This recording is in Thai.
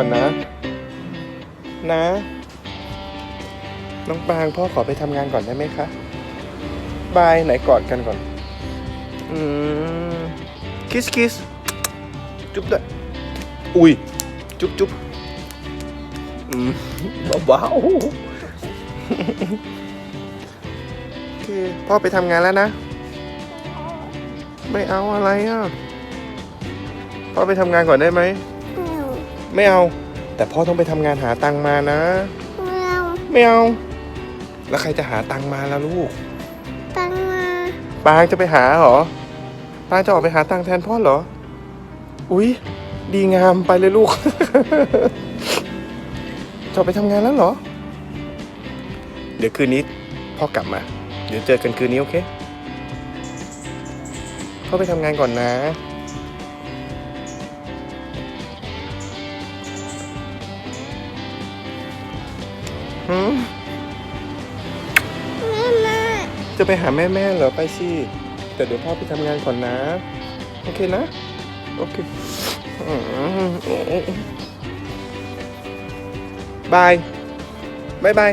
ก่อนนะ นะ น้องปางพ่อขอไปทำงานก่อนได้ไหมคะบายไหนกอดกันก่อน อืมคิสคิสจุ๊บด้วยอุ้ย จุ๊บจุ๊บอืมเบาๆโอเคพ่อไปทำงานแล้วนะ ไม่เอาอะไรอะพ่อไปทำงานก่อนได้ไหม ไม่เอา แต่พ่อต้องไปทำงานหาตังค์มานะไม่เอา แล้วใครจะหาตังค์มาล่ะลูก ตังมาปางจะไปหาเหรอ ปางจะออกไปหาตังค์แทนพ่อเหรอ อุ๊ย ดีงามไปเลยลูก จะออกไปทำงานแล้วเหรอ เดี๋ยวคืนนี้พ่อกลับมา เดี๋ยวเจอกันคืนนี้โอเค พ่อไปทำงานก่อนนะ หืมแม่แม่จะไปหาแม่แม่เหรอไปสิแต่เดี๋ยวพ่อไปทำงานก่อนนะ โอเคนะ โอเคอืมบายบายบาย